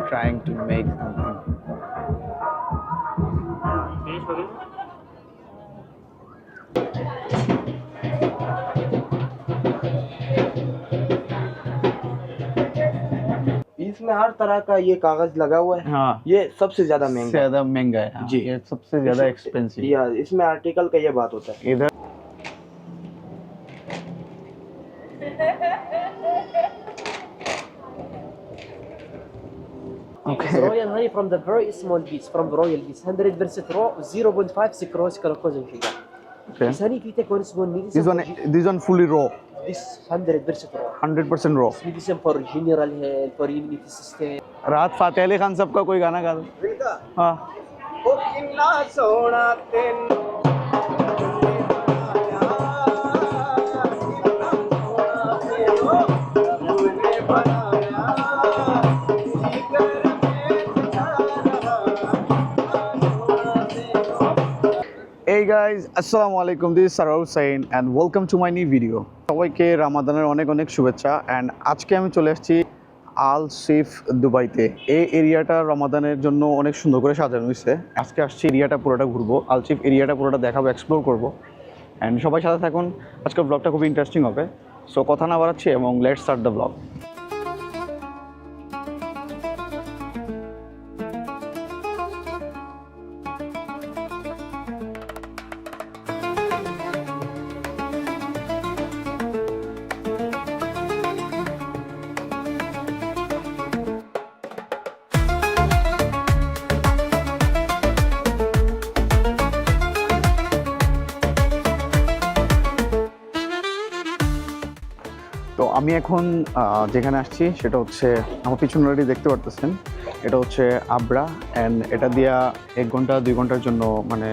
we're trying to make something. इसमें हर तरह का ये कागज़ लगा हुआ है। हाँ। ये सबसे ज़्यादा महँगा ज़्यादा महँगा है हाँ, जी। ये सबसे ज़्यादा एक्सपेंसिव इसमें आर्टिकल का ये बात होता है। इधर It's royal honey from the very small bees, from the royal bees. 100% raw, 0.5 sucrose, glucose, and sugar. Okay. This honey, if you take one small medicine, This one, this one fully raw, this 100% raw. 100% raw. This medicine for general health, for immunity system. रात फातेह अली खान साहब का कोई गाना गा दो हाँ ओ किन्ना सोना तेनू গাইজ আসসালামু আলাইকুম this সারাউ Hussain and welcome to my new video সবাইকে রামাদানের অনেক অনেক শুভেচ্ছা অ্যান্ড আজকে আমি চলে আসছি আল সিফ দুবাইতে এই এরিয়াটা রমাদানের জন্য অনেক সুন্দর করে সাজানো হয়েছে। আজকে আসছি এরিয়াটা পুরোটা ঘুরবো। আল সিফ এরিয়াটা পুরোটা দেখাবো এক্সপ্লোর করব। অ্যান্ড সবাই সাথে থাকুন। আজকের ব্লগটা খুবই ইন্টারেস্টিং হবে। সো কথা না বাড়াচ্ছি এবং লেট স্টার্ট দ্য ব্লগ আমি এখন যেখানে আসছি সেটা হচ্ছে আমার পিছনে অলরেডি দেখতে পারতেছেন। এটা হচ্ছে আবরা অ্যান্ড এটা দিয়া এক ঘণ্টা, দুই ঘণ্টার জন্য মানে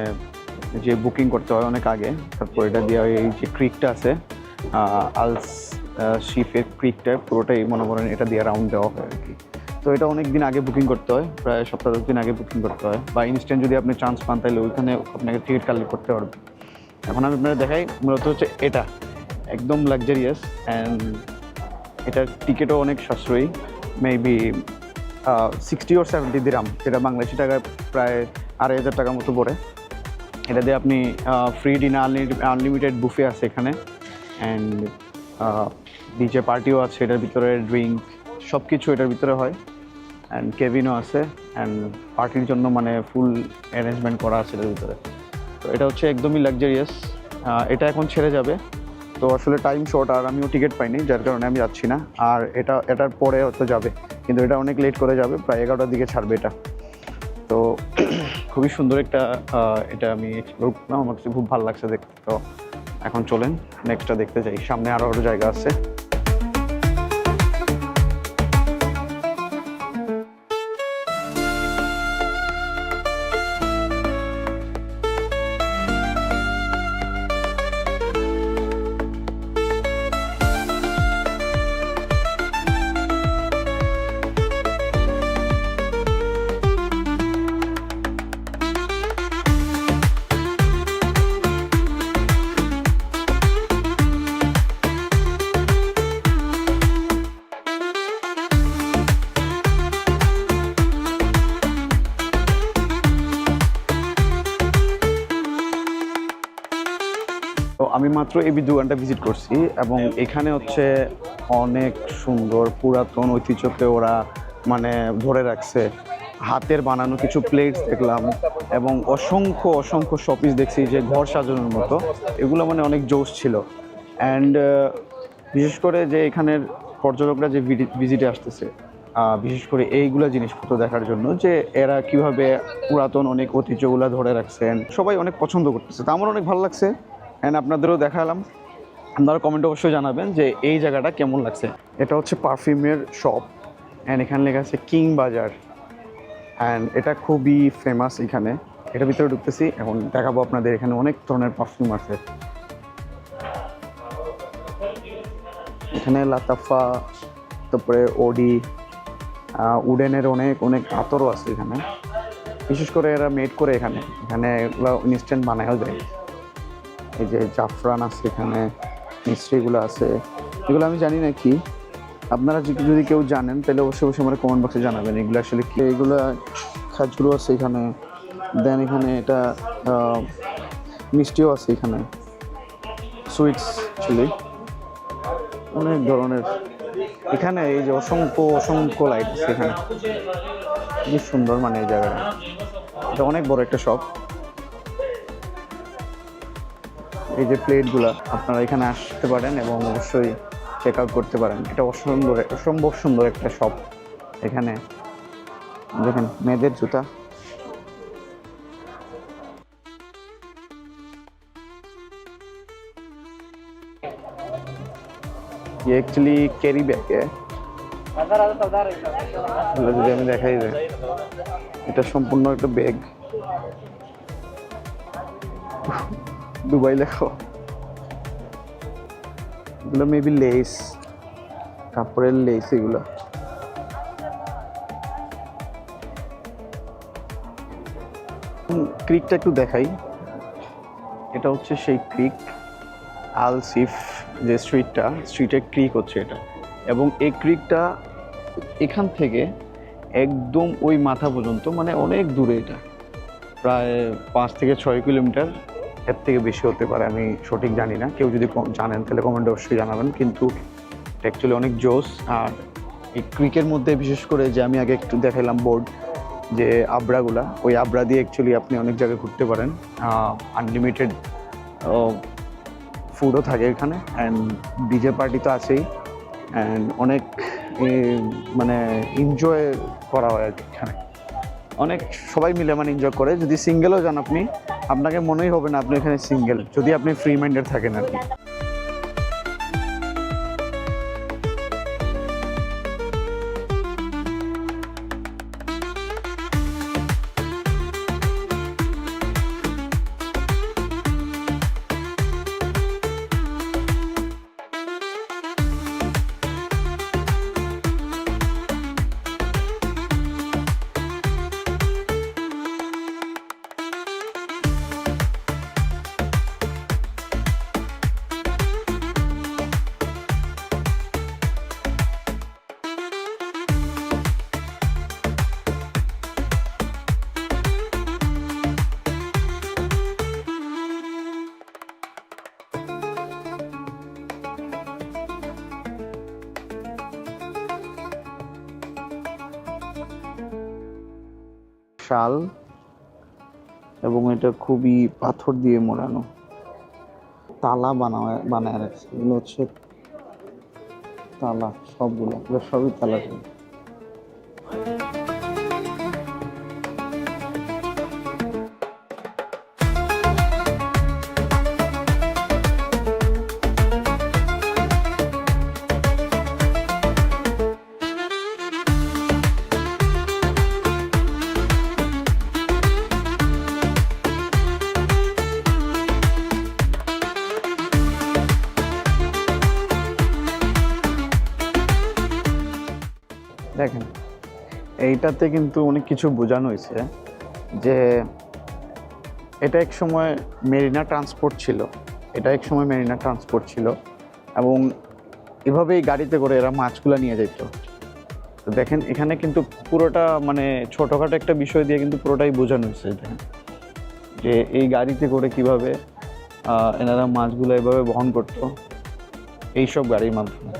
যে বুকিং করতে হয় অনেক আগে। তারপর এটা দিয়া এই যে ক্রিকটা আছে আলস শিফের ক্রিকটা পুরোটাই মনে করেন এটা দিয়ে রাউন্ড দেওয়া হয় আর কি তো এটা অনেক দিন আগে বুকিং করতে হয়, প্রায় সপ্তাহ, দশ দিন আগে বুকিং করতে হয়। বা ইনস্ট্যান্ট যদি আপনি চান্স পান তাহলে ওইখানে আপনাকে টিকিট কালেক্ট করতে পারবেন। এখন আমি আপনাদের দেখাই, মূলত হচ্ছে এটা। একদম লাক্সারিয়াস অ্যান্ড এটার টিকিটও অনেক সাশ্রয়ী maybe sixty or seventy dirham যেটা বাংলাদেশি টাকায় প্রায় আড়াই হাজার টাকার মতো পড়ে। এটা দিয়ে আপনি ফ্রি ডিনার আনলিমিটেড বুফে আছে এখানে। অ্যান্ড ডিজে পার্টিও আছে, এটার ভিতরে ড্রিঙ্ক সব কিছু এটার ভিতরে হয়। অ্যান্ড কেবিনও আছে অ্যান্ড পার্টির জন্য মানে ফুল অ্যারেঞ্জমেন্ট করা আছে এটার ভিতরে। তো এটা হচ্ছে একদমই লাক্সারিয়াস এটা এখন ছেড়ে যাবে। তো আসলে টাইম শর্ট আর আমিও টিকিট পাইনি, যার কারণে আমি যাচ্ছি না। আর এটা, এটার পরে হয়তো যাবে, কিন্তু এটা অনেক লেট করে যাবে, প্রায় এগারোটার দিকে ছাড়বে এটা। তো খুবই সুন্দর একটা এটা আমি এক্সপ্লোর করলাম, আমার কাছে খুব ভালো লাগছে দেখতে। তো এখন চলেন নেক্সটটা দেখতে চাই সামনে আরও আরও জায়গা আছে। আমি মাত্র এই দোকানটা ভিজিট করছি এবং এখানে হচ্ছে অনেক সুন্দর পুরাতন ঐতিহ্যকে ওরা মানে ধরে রাখছে। হাতের বানানো কিছু প্লেটস দেখলাম এবং অসংখ্য অসংখ্য শপিস দেখছি যে ঘর সাজানোর মতো। এগুলো মানে অনেক জোশ ছিল। অ্যান্ড বিশেষ করে যে এখানের পর্যটকরা যে ভিজিটে আসতেছে বিশেষ করে এইগুলা জিনিসপত্র দেখার জন্য যে এরা কীভাবে পুরাতন অনেক ঐতিহ্যগুলো ধরে রাখছেন। সবাই অনেক পছন্দ করতেছে। তো আমার অনেক ভালো লাগছে। অ্যান্ড আপনাদেরও দেখালাম। আপনারা কমেন্ট অবশ্যই জানাবেন যে এই জায়গাটা কেমন লাগছে। এটা হচ্ছে পারফিউমের শপ। অ্যান্ড এখানে লেখা আছে কিং বাজার। অ্যান্ড এটা খুবই ফেমাস এখানে। এটার ভিতরে ঢুকতেছি। এখন দেখাবো আপনাদের এখানে অনেক ধরনের পারফিউম আছে। এখানে লাতাফা, তারপরে ওডি উডেনের অনেক অনেক আতরও আছে এখানে। বিশেষ করে এরা মেড করে এখানে। এখানে এগুলো ইনস্ট্যান্ট বানায়ও যায় এই যে জাফরান আছে এখানে, মিস্ত্রিগুলো আছে, এগুলো আমি জানি না কি। আপনারা যদি কেউ জানেন, তাহলে অবশ্যই অবশ্যই আমার কমেন্ট বক্সে জানাবেন এগুলো আসলে কি। এগুলো খাজগুলো আছে এখানে দেন এখানে এটা মিষ্টিও আছে এখানে সুইটস ছিল অনেক ধরনের। এখানে এই যে অসংখ্য অসংখ্য লাইট আছে এখানে। খুব সুন্দর মানে এই জায়গাটা। এটা অনেক বড় একটা শপ এই যে প্লেটগুলো আপনারা এখানে আসতে পারেন এবং অবশ্যই চেক আউট করতে পারেন এটা অসুন্দর অসম্ভব সুন্দর একটা শপ এখানে দেখেন মেয়েদের জুতা ये एक्चुअली कैरी बैग है এগুলো যদি আমি দেখাই যে এটা সম্পূর্ণ একটা ব্যাগ দুবাই লেখো। এগুলো মেবি লেস কাপড়ের লেস এগুলো। ক্রিকটা একটু দেখাই। এটা হচ্ছে সেই ক্রিক আলসিফ যে স্ট্রিটটা স্ট্রিটের ক্রিক হচ্ছে এটা। এবং এই ক্রিকটা এখান থেকে একদম ওই মাথা পর্যন্ত মানে অনেক দূরে এটা। প্রায় পাঁচ থেকে ছয় কিলোমিটার এর থেকে বেশি হতে পারে, আমি সঠিক জানি না। কেউ যদি জানেন, তাহলে কমেন্টে অবশ্যই জানাবেন। কিন্তু অ্যাকচুয়ালি অনেক জোস আর এই ক্রিকের মধ্যে বিশেষ করে যে আমি আগে একটু দেখাইলাম বোর্ড যে আবরাগুলা, ওই আবরা দিয়ে অ্যাকচুয়ালি আপনি অনেক জায়গায় ঘুরতে পারেন। আনলিমিটেড ফুডও থাকে এখানে। অ্যান্ড ডিজে পার্টি তো আছেই। অ্যান্ড অনেক মানে এনজয় করা হয় আর কি এখানে। অনেক সবাই মিলে মানে এনজয় করে। যদি সিঙ্গেলও যান আপনি, আপনাকে মনেই হবে না আপনি এখানে সিঙ্গেল যদি আপনি ফ্রি মাইন্ডেড থাকেন আর কি। শাল এবং এটা খুবই পাথর দিয়ে মোড়ানো। তালা বানায় বানায় রাখছে। এগুলো হচ্ছে তালা, সবগুলো। সবই তালা। এইটাতে কিন্তু অনেক কিছু বোঝানো হয়েছে যে এটা এক সময় মেরিনা ট্রান্সপোর্ট ছিল, এটা এক সময় মেরিনা ট্রান্সপোর্ট ছিল এবং এভাবেই গাড়িতে করে এরা মাছগুলো নিয়ে যেত তো দেখেন, এখানে কিন্তু পুরোটা মানে ছোটোখাটো একটা বিষয় দিয়ে কিন্তু পুরোটাই বোঝানো হয়েছে দেখেন যে এই গাড়িতে করে কীভাবে এনারা মাছগুলো এভাবে বহন করতো, এইসব গাড়ির মাধ্যমে।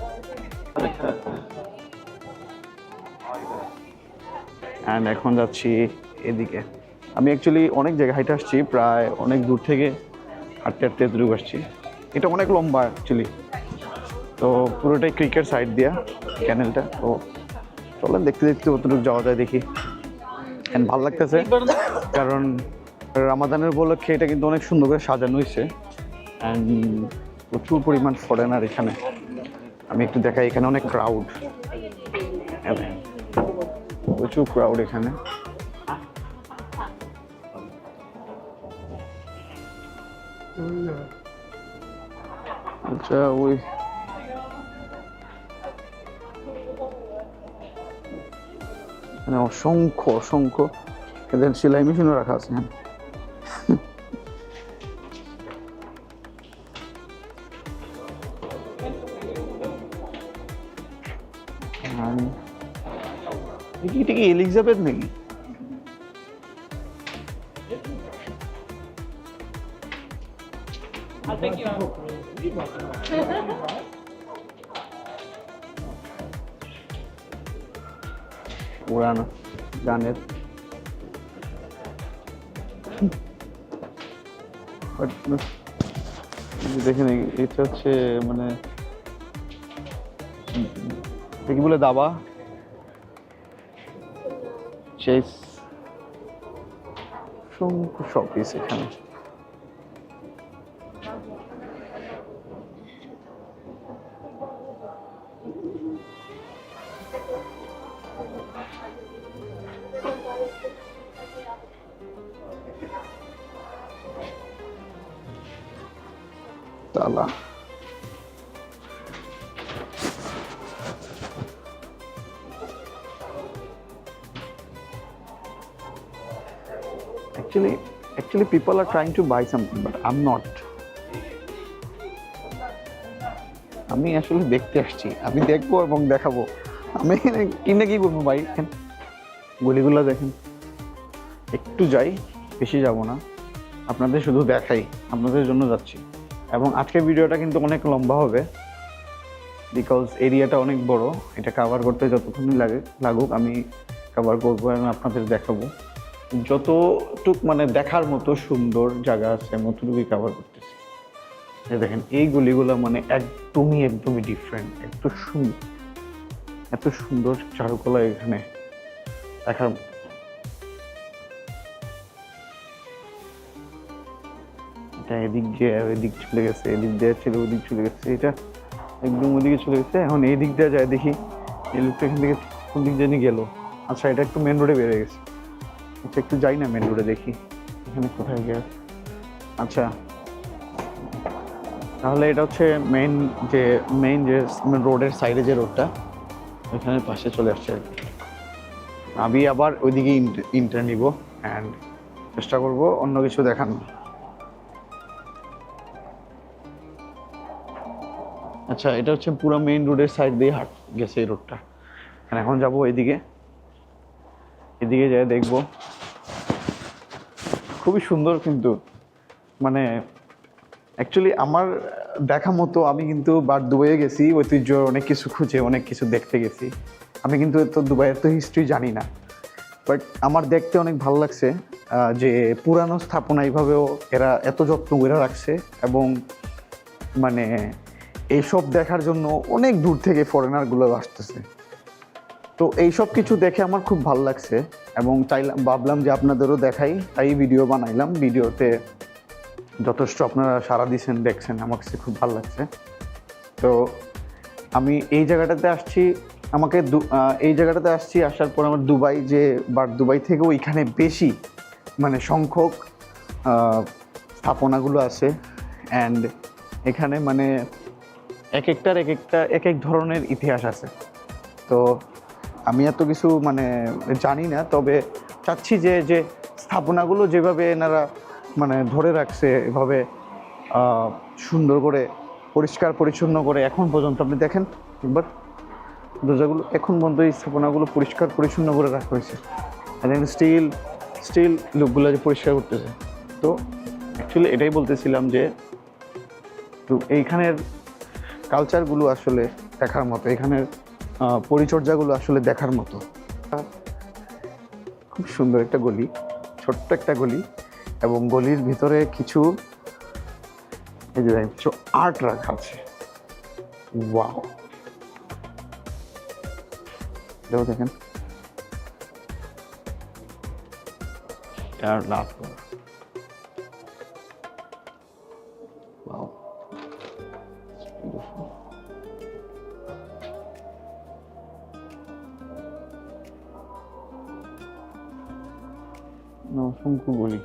অ্যান্ড এখন যাচ্ছি এদিকে। আমি অ্যাকচুয়ালি অনেক জায়গায় হাইটে আসছি, প্রায় অনেক দূর থেকে হাঁটতে হাঁটতে এতটুকু আসছি। এটা অনেক লম্বা অ্যাকচুয়ালি তো পুরোটাই ক্রিকেট সাইড দিয়া ক্যানেলটা তো চলেন দেখতে দেখতে কতটুকু যাওয়া যায় দেখি। অ্যান্ড ভালো লাগতেছে, কারণ রামাদানের উপলক্ষে এটা কিন্তু অনেক সুন্দর করে সাজানো হয়েছে। অ্যান্ড প্রচুর পরিমাণ ফরেনার এখানে। আমি একটু দেখাই এখানে অনেক ক্রাউড প্রচুর ক্রাউড এখানে। আচ্ছা ওই অসংখ্য অসংখ্য। এদের সেলাই মেশিনও রাখা আছে হ্যাঁ। এলিজাবেথ নাকি পুরানো গানের দেখেন এটা হচ্ছে মানে কি বলে দাবা? চেস অসংখ্য শপিস এখানে। People are trying to buy something, but i'm not. আমি আসলে দেখতে আসছি। আমি দেখব এবং দেখাবো। আমি কিনে কি করব ভাই? গলিগুলো দেখেন। একটু যাই, বেশি যাব না। আপনাদের শুধু দেখাই। আপনাদের জন্য যাচ্ছি। এবং আজকের ভিডিওটা কিন্তু অনেক লম্বা হবে। বিকজ এরিয়াটা অনেক বড়। এটা কাভার করতে যতক্ষণই লাগে লাগুক, আমি কাভার করব এবং আপনাদের দেখাবো। যতটুক মানে দেখার মতো সুন্দর জায়গা আছে মতটুকুই কাভার করতেছি। দেখেন, এই গলিগুলো মানে একদমই একদমই ডিফারেন্ট এত সুন্দর এত সুন্দর চারুকলা এখানে দেখার এটা এদিক দিয়ে, এদিক চলে গেছে, এদিক দিয়ে ছিল ওদিক চলে গেছে, এটা একদম ওদিকে চলে গেছে। এখন এই দিক দিয়ে যায় দেখি, এই লোকটা এখান থেকে কোন দিক জানি গেল। আচ্ছা এটা একটু মেন রোডে বেড়ে গেছে। আচ্ছা একটু যাই না মেন রোডে দেখি। এখানে কোথায় গিয়ে? আচ্ছা। তাহলে এটা হচ্ছে মেইন যে মেইন যে রোডের সাইডে যে রোডটা ওইখানে পাশে চলে আসছে আমি আবার ওইদিকে ইন্টার নিব অ্যান্ড চেষ্টা করব অন্য কিছু দেখানো আচ্ছা এটা হচ্ছে পুরো মেইন রোডের সাইড দিয়ে হাট, গেছে এই রোডটা এখন যাব এদিকে এদিকে যাই দেখব। খুবই সুন্দর কিন্তু মানে অ্যাকচুয়ালি আমার দেখা মতো আমি কিন্তু বার দুবাইয়ে গেছি ঐতিহ্য অনেক কিছু খুঁজে, অনেক কিছু দেখতে গেছি। আমি কিন্তু তো দুবাইয়ের তো হিস্ট্রি জানি না। বাট আমার দেখতে অনেক ভালো লাগছে যে পুরানো স্থাপনা এইভাবেও এরা এত যত্ন করে রাখছে এবং মানে এইসব দেখার জন্য অনেক দূর থেকে ফরেনারগুলো আসতেছে। তো এইসব কিছু দেখে আমার খুব ভালো লাগছে এবং চাইলাম, ভাবলাম যে আপনাদেরও দেখাই। তাই ভিডিও বানাইলাম। ভিডিওতে যথেষ্ট আপনারা সারা দিয়েছেন দেখছেন, আমার কাছে খুব ভালো লাগছে। তো আমি এই জায়গাটাতে আসছি, আমাকে এই জায়গাটাতে আসছি, আসার পর আমার দুবাই যে বা দুবাই থেকেও এখানে বেশি মানে সংখ্যক স্থাপনাগুলো আছে। অ্যান্ড এখানে মানে এক একটার এক একটা এক এক ধরনের ইতিহাস আছে। তো আমি এত কিছু মানে জানি না, তবে চাচ্ছি যে যে স্থাপনাগুলো যেভাবে এনারা মানে ধরে রাখছে, এভাবে সুন্দর করে, পরিষ্কার, পরিচ্ছন্ন করে এখন পর্যন্ত আপনি দেখেন, একবার দরজাগুলো, এখন পর্যন্ত এই স্থাপনাগুলো পরিষ্কার, পরিচ্ছন্ন করে রাখা হয়েছে। স্টিল স্টিল লোকগুলো যে পরিষ্কার করতেছে। তো অ্যাকচুয়ালি এটাই বলতেছিলাম যে, তো এইখানের কালচারগুলো আসলে দেখার মতো, এখানের পরিচর্যাগুলো আসলে দেখার মতো। খুব সুন্দর একটা গলি, ছোট্ট একটা গলি এবং গলির ভিতরে কিছু এই যে কিছু আর্ট রাখা আছে। ওয়াও দেখেন। আর লাভ গলি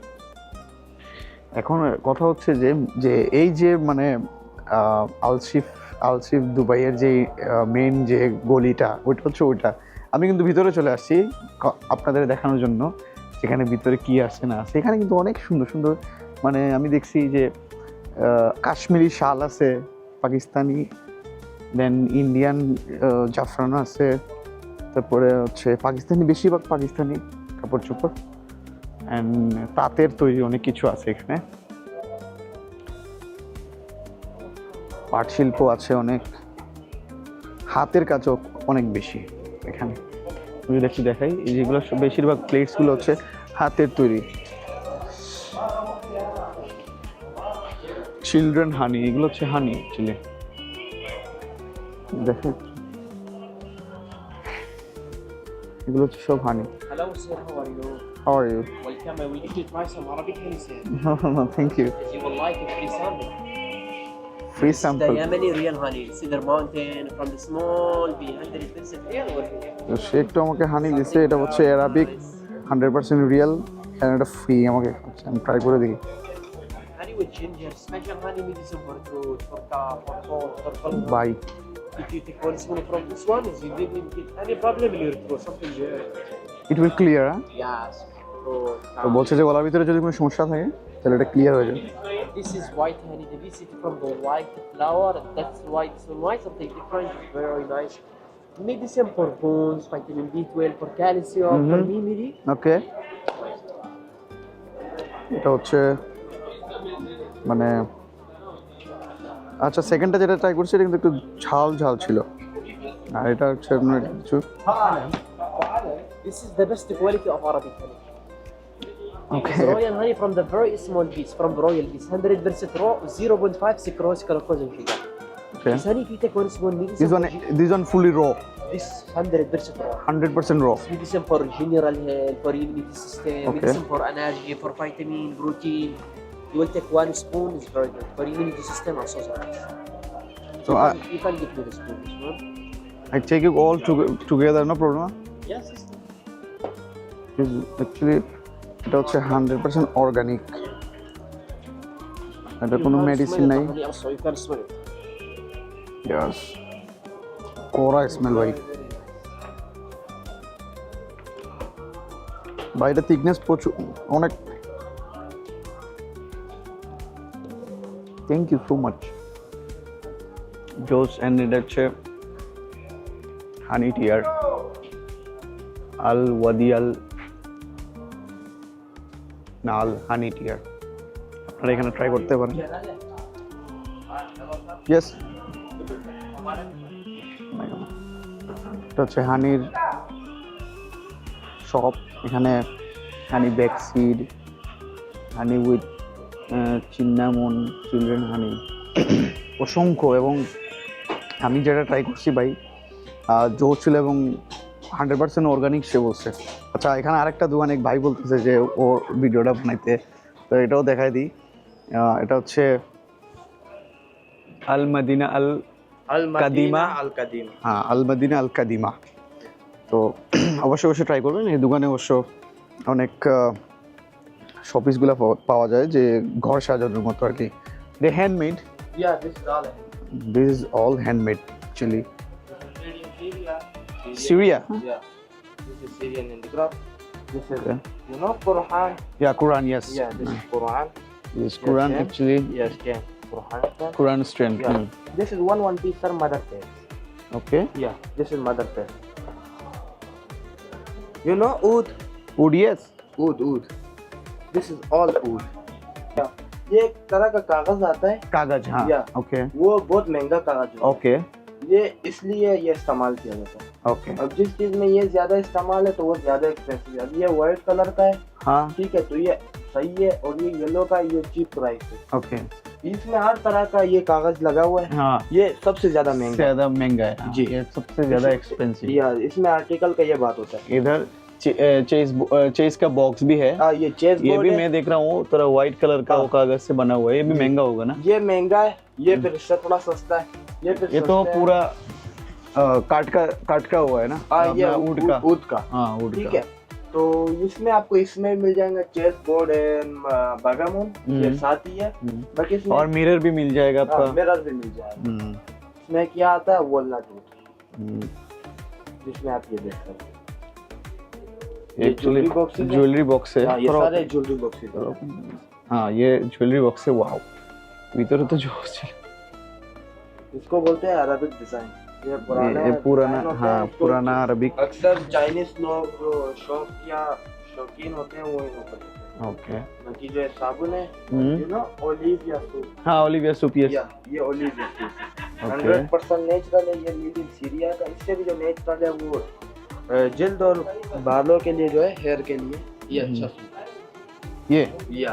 এখন কথা হচ্ছে যে যে এই যে মানে আলসিফ আলসিফ দুবাইয়ের যে মেন যে গলিটা, ওইটা হচ্ছে ওইটা। আমি কিন্তু ভিতরে চলে আসছি আপনাদের দেখানোর জন্য, সেখানে ভিতরে কি আছে না আছে। এখানে কিন্তু অনেক সুন্দর সুন্দর মানে আমি দেখছি যে কাশ্মীরি শাল আছে, পাকিস্তানি দেন ইন্ডিয়ান জাফরান আছে, তারপরে হচ্ছে পাকিস্তানি, বেশিরভাগ পাকিস্তানি কাপড় চোপড় অ্যান্ড তাঁতের তৈরি অনেক কিছু আছে এখানে। পাট শিল্প আছে অনেক। হাতের কাজও অনেক বেশি এখানে। আমি দেখাই যেগুলো বেশিরভাগ প্লেটসগুলো হচ্ছে হাতের তৈরি। চিলড্রেন হানি এগুলো হচ্ছে হানি অ্যাকচুয়ালি দেখেন। এগুলো হচ্ছে সব হানি how are you? How are you Welcome. I will you try some Arabic honey sir. No no thank you If you will like a free sample. Free This is sample The Yemeni real honey. Cedar Mountain from the small bee, 100% real or তো সে একটু আমাকে হানি দিছে এটা হচ্ছে Arabic hundred percent real and এটা free আমাকে খাচ্ছে। আমি ট্রাই করে দেখি honey with ginger, special honey medicine for throat, for cough, for cold, for cold. Bye If you take one spoon from this one, you didn't get any problem in your throat, something there. It will clear তো বলছে যে গলার ভিতরে যদি কোনো সমস্যা থাকে তাহলে এটা ক্লিয়ার হয়ে যাবে This is white honey, the viscid from the white flower. That's why this one white, something different, very nice. Medicine for bones, vitamin B12, for calcium, mm -hmm. for Mhm. memory. ওকে এটা হচ্ছে মানে আচ্ছা সেকেন্ডটা যেটা try করছি এটা কিন্তু একটু ঝাল ঝাল ছিল আর এটা হচ্ছে আপনার কিছু This is the best quality of Arabic honey. Okay. It's royal honey from the very small bees, from royal bees, 100% raw, 0.5 sucrose glucose and sugar. Okay. This honey, if you take one small medicine. This one, this one fully raw. This 100% raw. 100% raw. It's medicine for general health, for immunity system, okay. medicine for energy, for vitamin, protein. You will take one spoon, it's very good. For immunity system, also so you, I, can, uh, you can give me the spoon, this one. I take it all to, together, no problem? Yes, actually এটা হচ্ছে hundred percent organic. এটা কোনো medicine নাই. ইয়াস কড়া smell ভাই। ভাই এটা thickness প্রচুর অনেক। Thank you so much Jose and এটা হচ্ছে হানি টিয়ার আল ওয়াদিয়াল নাল হানি টিয়ার আপনারা এখানে ট্রাই করতে পারেন। ইয়েস এটা হচ্ছে হানির শপ এখানে honey black seed honey with cinnamon children honey অসংখ্য এবং আমি যেটা ট্রাই করছি ভাই জোর ছিল এবং হান্ড্রেড পার্সেন্ট অর্গানিক সে বলছে। আচ্ছা এখানে আরেকটা দোকান এক ভাই বলতেছে যে ও ভিডিওটা বানাইতে। তো এটাও দেখাই দিই। এটা হচ্ছে আল মদিনা আল Al-Madina Al-Kadima. হ্যাঁ আল মদিনা আল কাদিমা তো অবশ্যই অবশ্যই ট্রাই করবেন। এই দোকানে অবশ্য অনেক শপিসগুলো পাওয়া যায় যে ঘর সাজানোর মতো আর কি। They handmade this is all handmade actually. Syria. Huh? Yeah. This is Syrian in the handicraft. This is, okay. you know Quran? Yeah, Quran, yes. Yeah, this is Quran. This is Quran yes, actually. Yes, can. Quran strand. Quran strength. Yeah. Mm. This is one one piece sir, mother pair. Okay. Yeah, this is mother pair. You know oud? Oud, yes. Oud, oud. This is all oud. Yeah. ये एक तरह का कागज़ आता है कागज़ हाँ okay okay. वो बहुत महँगा कागज़ ओके okay. ये इसलिए ये इस्तेमाल किया जाता है ओके okay. अब जिस चीज़ में ये ज़्यादा इस्तेमाल है तो वो ज़्यादा एक्सपेंसिव है। अब ये व्हाइट कलर का है हाँ। ठीक है तो ये सही है और ये येलो का ये चीप प्राइस है। ओके इसमें हर तरह का ये कागज़ लगा हुआ है। हाँ। ये सबसे ज़्यादा महँगा ज़्यादा महँगा है। जी। ये सबसे ज़्यादा एक्सपेंसिव या इसमें आर्टिकल का ये बात होता है। इधर चेस चेस का बॉक्स भी है। आ, ये चेस ये भी मैं देख रहा हूँ थोड़ा व्हाइट कलर का हाँ। कागज़ से बना हुआ है। ये भी महँगा होगा ना? ये महँगा है ये हम्म। फिर थोड़ा सस्ता है। ये फिर ये तो पूरा काट का काट का हुआ है ना? हाँ, आ, ये उड का। उड का। हाँ वुड ठीक है। तो इसमें आपको इसमें मिल जाएगा चेस बोर्ड एंड बागामोन ये साथ ही है। हम्म। बाकी इसमें और मिरर भी मिल जाएगा हाँ, आपका। मिरर भी मिल जाएगा। हम्म। इसमें क्या आता है? वॉलनट वुड हम्म। जिसमें आप ये देख सकते हैं। एक्चुअली ज्वेलरी बॉक्स है। ये सारे ज्वेलरी बॉक्स है हाँ। ये ज्वेलरी बॉक्स है। वाओ हाँ, भीतर तो जो इसको बोलते हैं अरबिक डिज़ाइन ये पुराना ये पुराना हाँ पुराना अरबिक। अक्सर चाइनीज़ लोग जो शौक या शौकीन होते हैं वो इनको खरीदते हैं। ओके। बाकी जो साबुन है हम्म। यू नो ओलिविया सूप हाँ ओलिविया सूप यस या ये Olivia soap hundred percent natural है ये मीड इन सीरिया का इससे भी जो नेचुरल है वो जल्द और बालों के लिए जो है हेयर के लिए ये अच्छा सूप ये? ये।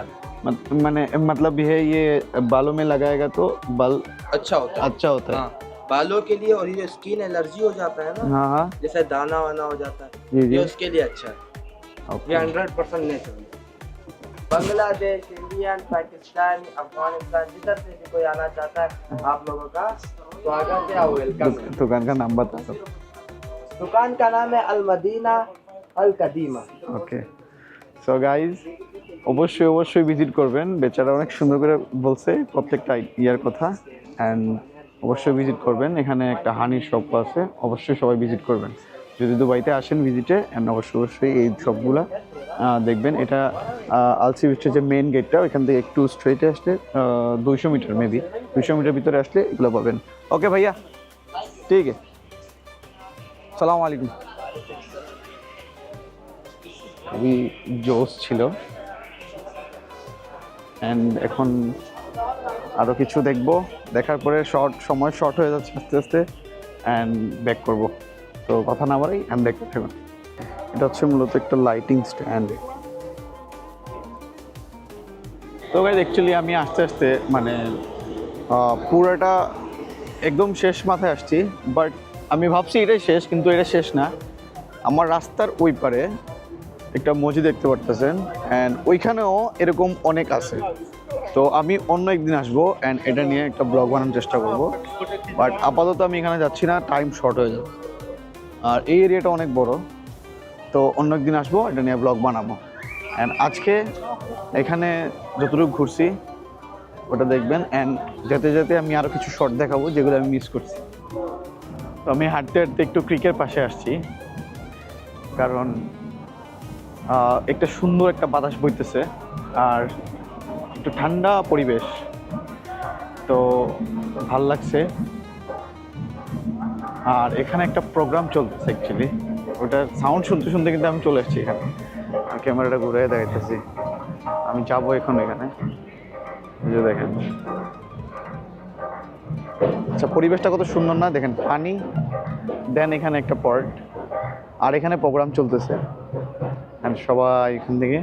मत- मैंने मतलब ये ये बालों में लगाएगा तो बाल अच्छा होता है। अच्छा होता है। हाँ। बालों के लिए और ये स्किन एलर्जी हो जाता है ना हाँ हाँ जैसे दाना वाना हो जाता है जी जी ये उसके लिए अच्छा है ये okay hundred percent natural Bangladesh Indian Pakistan Afghanistan जिधर से भी कोई आना चाहता है आप लोगों का स्वागत है और वेलकम है दुकान का नाम बता दो दुकान का नाम है अल मदीना अल कदीमा ওকে সো গাইজ অবশ্যই অবশ্যই ভিজিট করবেন বেচারা অনেক সুন্দর করে বলছে প্রত্যেকটা ইয়ার কথা অ্যান্ড অবশ্যই ভিজিট করবেন। এখানে একটা হানির শপ আছে, অবশ্যই সবাই ভিজিট করবেন। যদি দুবাইতে আসেন ভিজিটে অ্যান্ড অবশ্যই অবশ্যই এই শপগুলা দেখবেন। এটা আলসি বিস্টের যে মেন গেটটা ওইখান থেকে একটু স্ট্রেটে আসলে দুইশো মিটার মেবি দুইশো মিটার ভিতরে আসলে এগুলো পাবেন। ওকে ভাইয়া? ঠিক আছে। সালাম আলাইকুম। খুবই জোস ছিল। অ্যান্ড এখন আরও কিছু দেখব। দেখার পরে শর্ট সময় শর্ট হয়ে যাচ্ছে আস্তে আস্তে অ্যান্ড ব্যাক করব। তো কথা না বাড়াই অ্যান্ড ব্যাক থাকুন এটা হচ্ছে মূলত একটা লাইটিং স্ট্যান্ড তো গাইজ অ্যাকচুয়ালি আমি আস্তে আস্তে মানে পুরোটা একদম শেষ মাথায় আসছি বাট আমি ভাবছি এটাই শেষ, কিন্তু এটা শেষ না। আমার রাস্তার ওই পারে একটা মসজিদ দেখতে পারতেছেন অ্যান্ড ওইখানেও এরকম অনেক আছে। তো আমি অন্য একদিন আসব অ্যান্ড এটা নিয়ে একটা ব্লগ বানানোর চেষ্টা করব। বাট আপাতত আমি এখানে যাচ্ছি না টাইম শর্ট হয়ে যাবে। আর এই এরিয়াটা অনেক বড়। তো অন্য একদিন আসব, এটা নিয়ে ব্লগ বানাবো। অ্যান্ড আজকে এখানে যতটুকু ঘুরছি, ওটা দেখবেন। অ্যান্ড যেতে যেতে আমি আরও কিছু শর্ট দেখাবো, যেগুলো আমি মিস করছি। তো আমি হাঁটতে হাঁটতে একটু ক্রিকের পাশে আসছি। কারণ একটা সুন্দর একটা বাতাস বইতেছে। আর একটু ঠান্ডা পরিবেশ। তো ভালো লাগছে। আর এখানে একটা প্রোগ্রাম চলতেছে অ্যাকচুয়ালি ওটার সাউন্ড শুনতে শুনতে কিন্তু আমি চলে এসেছি এখানে। ক্যামেরাটা ঘুরে দেখাইতেছি। আমি যাব এখন এখানে। দেখেন। আচ্ছা পরিবেশটা কত সুন্দর না? দেখেন পানি দেন এখানে একটা পর্ট আর এখানে প্রোগ্রাম চলতেছে। সবাই এখান থেকে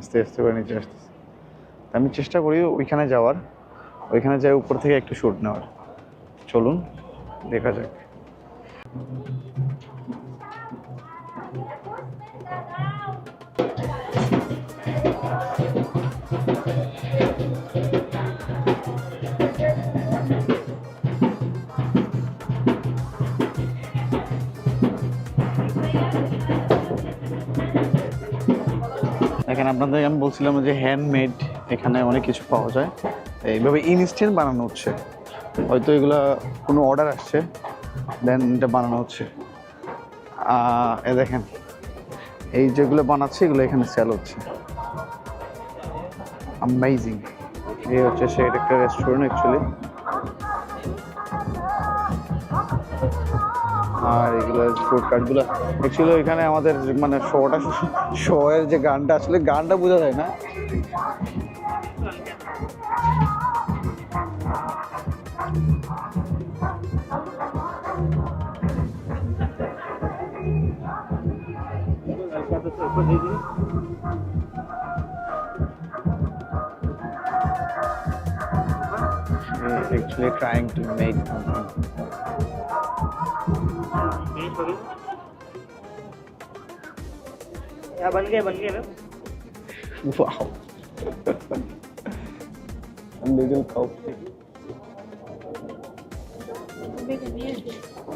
আস্তে আস্তে করে নিচে আসতেছে। আমি চেষ্টা করি ওইখানে যাওয়ার। ওইখানে যাই, উপর থেকে একটু শ্যুট নেওয়ার। চলুন, দেখা যাক। আপনাদের আমি বলছিলাম যে হ্যান্ডমেড এখানে অনেক কিছু পাওয়া যায়। এইভাবে ইনস্ট্যান্ট বানানো হচ্ছে। হয়তো এগুলা কোনো অর্ডার আসছে, দেন এটা বানানো হচ্ছে। এ দেখেন, এই যেগুলো বানাচ্ছে, এগুলো এখানে সেল হচ্ছে। অ্যামেজিং এই হচ্ছে সে একটা রেস্টুরেন্ট অ্যাকচুয়ালি আর এগুলো ফুড কার্টগুলো অ্যাকচুয়ালি এখানে আমাদের মানে শোটা, শো এর যে গানটা, আসলে গানটা বোঝা যায় না। actually trying to make something. यहाँ बन गए बन गए ना Wow. Little cupcake.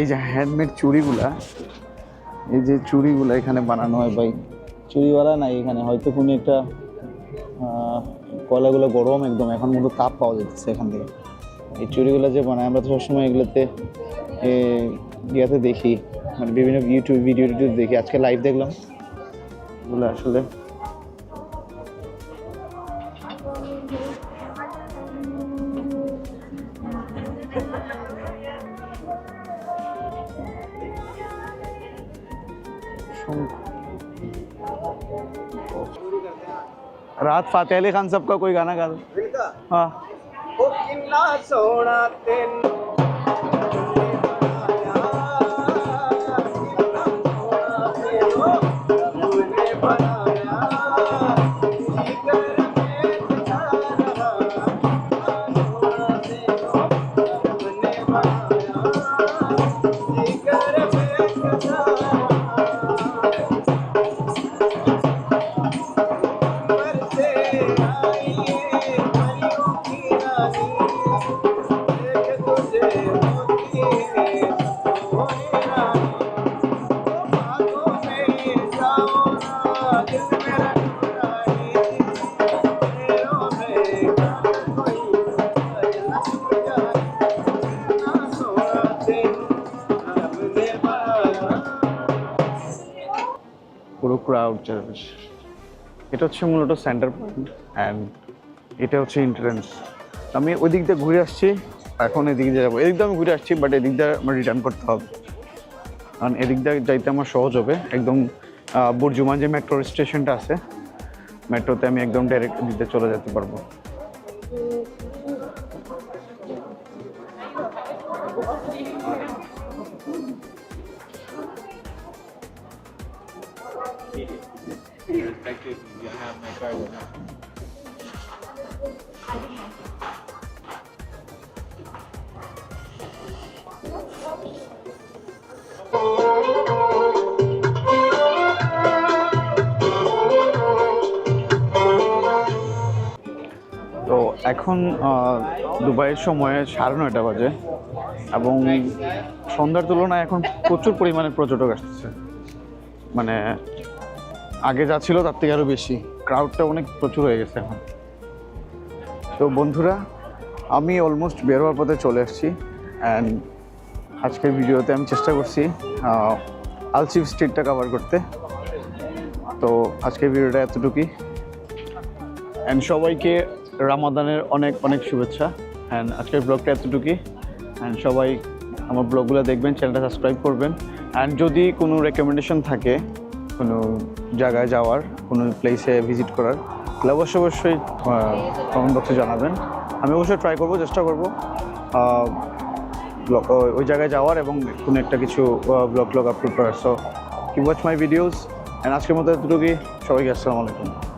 এই যে হ্যান্ডমেড চুড়িগুলা, এই যে চুড়িগুলা এখানে বানানো হয় ভাই। চুড়িওয়ালা নাই এখানে, হয়তো কোনো একটা কয়লাগুলো গরম একদম, এখন কিন্তু তাপ পাওয়া যাচ্ছে এখান থেকে। এই চুড়িগুলো যে বানায়, আমরা তো সবসময় এগুলোতে ইয়াতে দেখি মানে বিভিন্ন ইউটিউব ভিডিও টিডিও দেখি। আজকে লাইভ দেখলাম। এগুলো আসলে फातेह अली खान साहब का कोई गाना गा दो। हाँ। सोना এটা হচ্ছে মূলত সেন্টার পয়েন্ট অ্যান্ড এটা হচ্ছে এন্ট্রেন্স আমি ওই দিক দিয়ে ঘুরে আসছি, এখন এদিক দিয়ে যাব। এদিক দিয়ে আমি ঘুরে আসছি বাট এদিক দিয়ে আমার রিটার্ন করতে হবে। কারণ এদিক দিয়ে যাইতে আমার সহজ হবে। একদম বুর্জুমান যে মেট্রো স্টেশনটা আছে মেট্রোতে আমি একদম ডাইরেক্ট দিতে চলে যেতে পারব। এখন দুবাইয়ের সময় সাড়ে নয়টা বাজে এবং সন্ধ্যার তুলনায় এখন প্রচুর পরিমাণে পর্যটক আসতেছে মানে আগে যা ছিল তার থেকে আরও বেশি। ক্রাউডটা অনেক প্রচুর হয়ে গেছে এখন। তো বন্ধুরা, আমি অলমোস্ট বের হওয়ার পথে চলে আসছি অ্যান্ড আজকের ভিডিওতে আমি চেষ্টা করছি আলচিপ স্ট্রিটটা কভার করতে। তো আজকের ভিডিওটা এতটুকুই। অ্যান্ড সবাইকে রামাদানের অনেক অনেক শুভেচ্ছা। অ্যান্ড আজকের ব্লগটা এতটুকুই। অ্যান্ড সবাই আমার ব্লগগুলো দেখবেন চ্যানেলটা সাবস্ক্রাইব করবেন। অ্যান্ড যদি কোনো রেকমেন্ডেশন থাকে, কোনো জায়গায় যাওয়ার, কোনো প্লেসে ভিজিট করার, তাহলে অবশ্যই অবশ্যই কমেন্ট বক্সে জানাবেন। আমি অবশ্যই ট্রাই করব, চেষ্টা করব। ব্লগ ওই জায়গায় যাওয়ার এবং কোনো একটা কিছু ব্লগ ব্লগ আপলোড করার। So keep watch my videos and আজকের মতো এতটুকুই। সবাইকে আসসালামু আলাইকুম।